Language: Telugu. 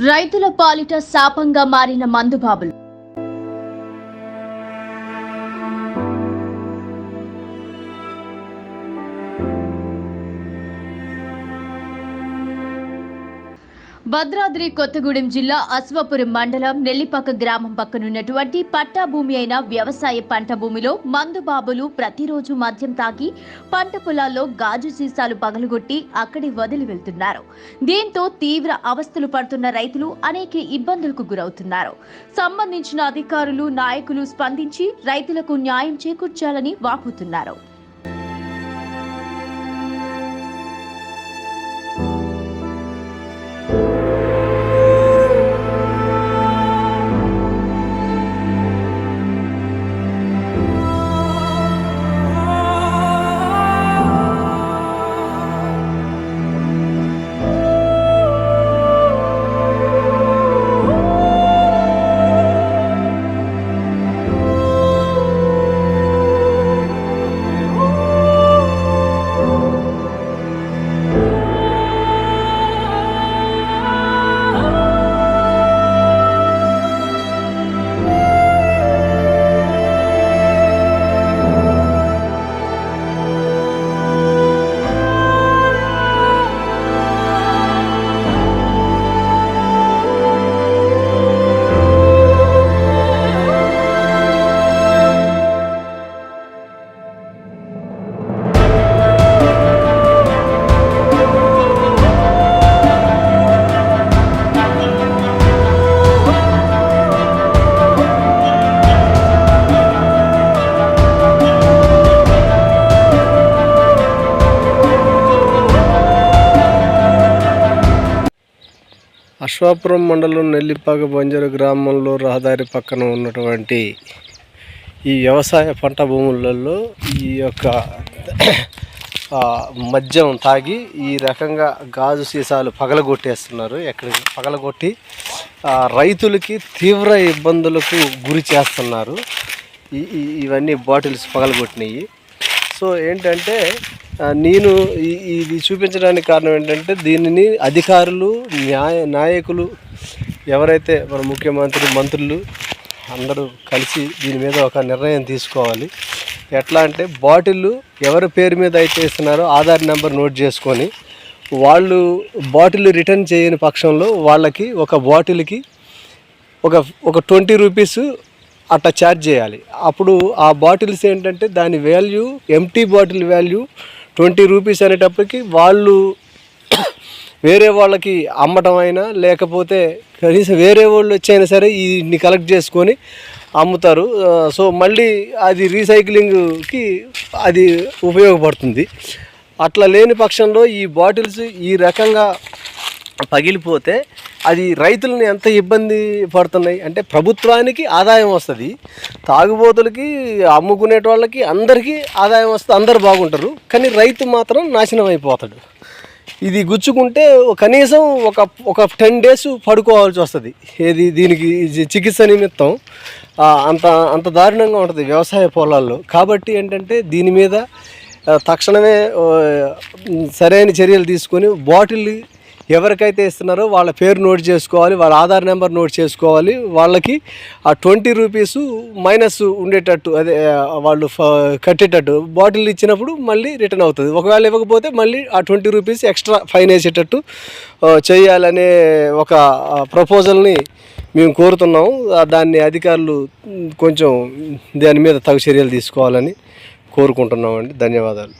రైతుల పాలిట శాపంగా మారిన మందుబాబులు భద్రాద్రి కొత్తగూడెం జిల్లా అశ్వపురం మండలం నెల్లిపక్క గ్రామం పక్కనున్నటువంటి పట్టా భూమి అయిన వ్యవసాయ పంట భూమిలో మందుబాబులు ప్రతిరోజు మద్యం తాగి పంట పొలాల్లో గాజు సీసాలు పగలగొట్టి అక్కడి వదిలి వెళ్తున్నారు. దీంతో తీవ్ర అవస్థలు పడుతున్న రైతులు అనేక ఇబ్బందులకు గురవుతున్నారు. సంబంధించిన అధికారులు నాయకులు స్పందించి రైతులకు న్యాయం చేకూర్చాలని వాపుతున్నారు. అశ్వాపురం మండలం నెల్లిపాక బంజరు గ్రామంలో రహదారి పక్కన ఉన్నటువంటి ఈ వ్యవసాయ పంట భూములలో ఈ యొక్క మద్యం తాగి ఈ రకంగా గాజు సీసాలు పగలగొట్టేస్తున్నారు. ఎక్కడికి పగలగొట్టి రైతులకి తీవ్ర ఇబ్బందులకు గురి చేస్తున్నారు. ఇవన్నీ బాటిల్స్ పగలగొట్టినాయి. సో ఏంటంటే నేను ఈ- ఇది చూపించడానికి కారణం ఏంటంటే దీనిని అధికారులు న్యాయ నాయకులు ఎవరైతే మన ముఖ్యమంత్రి మంత్రులు అందరూ కలిసి దీని మీద ఒక నిర్ణయం తీసుకోవాలి. ఎట్లా అంటే బాటిల్ ఎవరి పేరు మీద అయితే ఇస్తున్నారో ఆధార్ నెంబర్ నోట్ చేసుకొని వాళ్ళు బాటిల్ రిటర్న్ చేయని పక్షంలో వాళ్ళకి ఒక బాటిల్కి ఒక ఒక ట్వంటీ రూపీస్ అట్లా ఛార్జ్ చేయాలి. అప్పుడు ఆ బాటిల్స్ ఏంటంటే దాని value empty bottle value twenty rupees అనేటప్పటికి వాళ్ళు వేరే వాళ్ళకి అమ్మటం అయినా లేకపోతే కనీసం వేరే వాళ్ళు వచ్చైనా సరే వీటిని కలెక్ట్ చేసుకొని అమ్ముతారు. సో మళ్ళీ అది రీసైక్లింగ్కి అది ఉపయోగపడుతుంది. అట్లా లేని పక్షంలో ఈ బాటిల్స్ ఈ రకంగా పగిలిపోతే అది రైతులను ఎంత ఇబ్బంది పడుతున్నాయి? అంటే ప్రభుత్వానికి ఆదాయం వస్తుంది. తాగుబోతులకి అమ్ముకునే వాళ్ళకి అందరికీ ఆదాయం వస్తుంది. అందరు బాగుంటారు. కానీ రైతు మాత్రం నాశనం అయిపోతాడు. ఇది గుచ్చుకుంటే కనీసం ఒక ఒక టెన్ డేస్ పడుకోవాల్సి వస్తుంది. ఏది దీనికి ఇది చికిత్స నిమిత్తం అంత అంత దారుణంగా ఉంటుంది వ్యవసాయ పొలాల్లో. కాబట్టి ఏంటంటే దీని మీద తక్షణమే సరైన చర్యలు తీసుకొని బాటిల్ ఎవరికైతే ఇస్తున్నారో వాళ్ళ పేరు నోట్ చేసుకోవాలి వాళ్ళ ఆధార్ నెంబర్ నోట్ చేసుకోవాలి. వాళ్ళకి ఆ ట్వంటీ రూపీస్ మైనస్ ఉండేటట్టు అదే వాళ్ళు కట్టేటట్టు బాటిల్ ఇచ్చినప్పుడు మళ్ళీ రిటర్న్ అవుతుంది. ఒకవేళ ఇవ్వకపోతే మళ్ళీ ఆ ట్వంటీ రూపీస్ ఎక్స్ట్రా ఫైన్ వేసేటట్టు చేయాలనే ఒక ప్రపోజల్ని మేము కోరుతున్నాము. దాన్ని అధికారులు కొంచెం దాని మీద తగు చర్యలు తీసుకోవాలని కోరుకుంటున్నామండి. ధన్యవాదాలు.